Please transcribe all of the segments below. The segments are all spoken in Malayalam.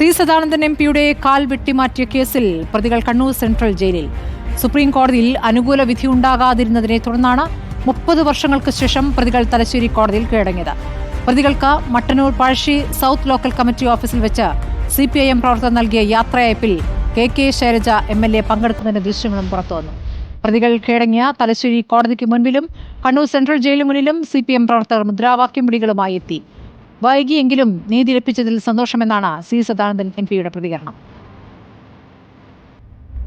സി സദാനന്ദൻ എം പിയുടെ കാൽ വെട്ടിമാറ്റിയ കേസിൽ പ്രതികൾ കണ്ണൂർ സെൻട്രൽ ജയിലിൽ. സുപ്രീം കോടതിയിൽ അനുകൂല വിധി ഉണ്ടാകാതിരുന്നതിനെ തുടർന്നാണ് മുപ്പത് വർഷങ്ങൾക്ക് ശേഷം പ്രതികൾ തലശ്ശേരി കോടതിയിൽ കീഴടങ്ങിയത്. പ്രതികൾക്ക് Mattannur Pazhassi south local committee ഓഫീസിൽ വെച്ച് സി പി ഐ എം പ്രവർത്തകർ നൽകിയ യാത്രയയപ്പിൽ K K Shailaja M L A പങ്കെടുക്കുന്നതിന്റെ ദൃശ്യങ്ങളും പുറത്തുവന്നു പ്രതികൾ കീഴടങ്ങിയ തലശ്ശേരി കോടതിക്ക് മുൻപിലും കണ്ണൂർ സെൻട്രൽ ജയിലിന് മുന്നിലും സി പി എം പ്രവർത്തകർ മുദ്രാവാക്യം വിളികളുമായി എത്തി. വൈകിയെങ്കിലും നീതി ലഭിച്ചതിൽ സന്തോഷമെന്നാണ് സി സദാനന്ദൻ എം പിയുടെ പ്രതികരണം.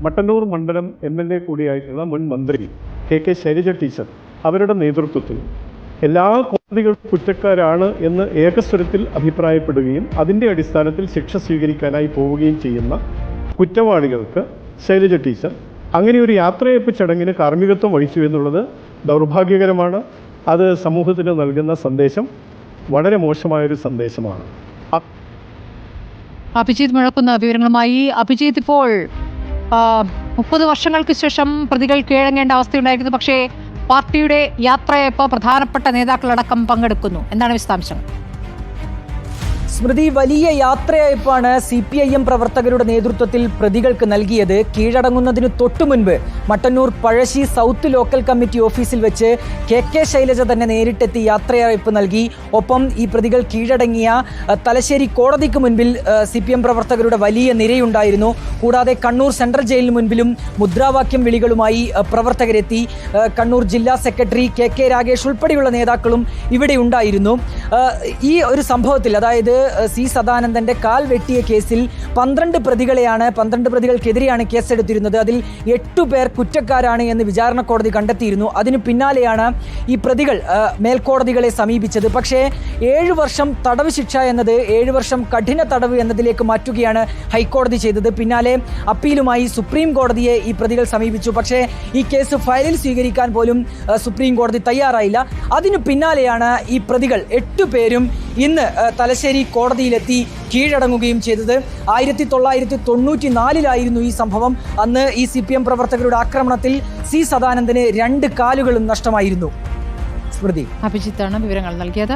മട്ടന്നൂർ മണ്ഡലം എം എൽ എ കൂടിയായിട്ടുള്ള മുൻ മന്ത്രി കെ കെ ശൈലജ ടീച്ചർ അവരുടെ നേതൃത്വത്തിൽ എല്ലാ കോടതികളും കുറ്റക്കാരാണ് എന്ന് ഏകസ്വരത്തിൽ അഭിപ്രായപ്പെടുകയും അതിന്റെ അടിസ്ഥാനത്തിൽ ശിക്ഷ സ്വീകരിക്കാനായി പോവുകയും ചെയ്യുന്ന കുറ്റവാളികൾക്ക് ശൈലജ ടീച്ചർ അങ്ങനെ ഒരു യാത്രയപ്പ് ചടങ്ങിന് കാർമ്മികത്വം വഹിച്ചു എന്നുള്ളത് ദൗർഭാഗ്യകരമാണ്. അത് സമൂഹത്തിന് നൽകുന്ന സന്ദേശം. വളരെ മോശമായൊരു സന്ദേശമാണ്. അ- അഭിജിത്ത് മുഴക്കുന്ന വിവരങ്ങളുമായി അഭിജിത് ഇപ്പോൾ മുപ്പത് വർഷങ്ങൾക്ക് ശേഷം പ്രതികൾ കീഴങ്ങേണ്ട അവസ്ഥയുണ്ടായിരുന്നു. പക്ഷേ പാർട്ടിയുടെ യാത്രയപ്പോൾ പ്രധാനപ്പെട്ട നേതാക്കളടക്കം പങ്കെടുക്കുന്നു. എന്താണ് വിശദാംശങ്ങൾ? സ്മൃതി വലിയ യാത്രയയപ്പാണ് സി പി ഐ എം പ്രവർത്തകരുടെ നേതൃത്വത്തിൽ പ്രതികൾക്ക് നൽകിയത്. കീഴടങ്ങുന്നതിന് തൊട്ടു മുൻപ് Mattannur Pazhassi south local committee ഓഫീസിൽ വെച്ച് കെ കെ ശൈലജ തന്നെ നേരിട്ടെത്തി യാത്രയയപ്പ് നൽകി. ഒപ്പം ഈ പ്രതികൾ കീഴടങ്ങിയ തലശ്ശേരി കോടതിക്ക് മുൻപിൽ സി പി എം പ്രവർത്തകരുടെ വലിയ നിരയുണ്ടായിരുന്നു. കൂടാതെ കണ്ണൂർ സെൻട്രൽ ജയിലിന് മുൻപിലും മുദ്രാവാക്യം വിളികളുമായി പ്രവർത്തകരെത്തി. കണ്ണൂർ ജില്ലാ സെക്രട്ടറി കെ കെ രാഗേഷ് ഉൾപ്പെടെയുള്ള നേതാക്കളും ഇവിടെ ഉണ്ടായിരുന്നു. ഈ ഒരു സംഭവത്തിൽ അതായത് സി സദാനന്ദന്റെ കാൽ വെട്ടിയ കേസിൽ പന്ത്രണ്ട് പ്രതികളെയാണ് പന്ത്രണ്ട് പ്രതികൾക്കെതിരെയാണ് കേസെടുത്തിരുന്നത്. അതിൽ എട്ടു പേർ കുറ്റക്കാരാണ് എന്ന് വിചാരണ കോടതി കണ്ടെത്തിയിരുന്നു. അതിനു പിന്നാലെയാണ് ഈ പ്രതികൾ മേൽക്കോടതികളെ സമീപിച്ചത്. പക്ഷേ ഏഴ് വർഷം തടവ് ശിക്ഷ എന്നത് ഏഴ് വർഷം കഠിന തടവ് എന്നതിലേക്ക് മാറ്റുകയാണ് ഹൈക്കോടതി ചെയ്തത്. പിന്നാലെ അപ്പീലുമായി സുപ്രീം കോടതിയെ ഈ പ്രതികൾ സമീപിച്ചു. പക്ഷേ ഈ കേസ് ഫയലിൽ സ്വീകരിക്കാൻ പോലും സുപ്രീം കോടതി തയ്യാറായില്ല. അതിനു പിന്നാലെയാണ് ഈ പ്രതികൾ എട്ടു പേരും ഇന്ന് തലശ്ശേരി കോടതിയിലെത്തി കീഴടങ്ങുകയും ചെയ്തത്. ആയിരത്തി തൊള്ളായിരത്തി തൊണ്ണൂറ്റി നാലിലായിരുന്നു ഈ സംഭവം. അന്ന് ഈ സി പി എം പ്രവർത്തകരുടെ ആക്രമണത്തിൽ സി സദാനന്ദന് രണ്ട് കാലുകളും നഷ്ടമായിരുന്നു. സ്മൃതി. അഭിജിത്താണ് വിവരങ്ങൾ നൽകിയത്.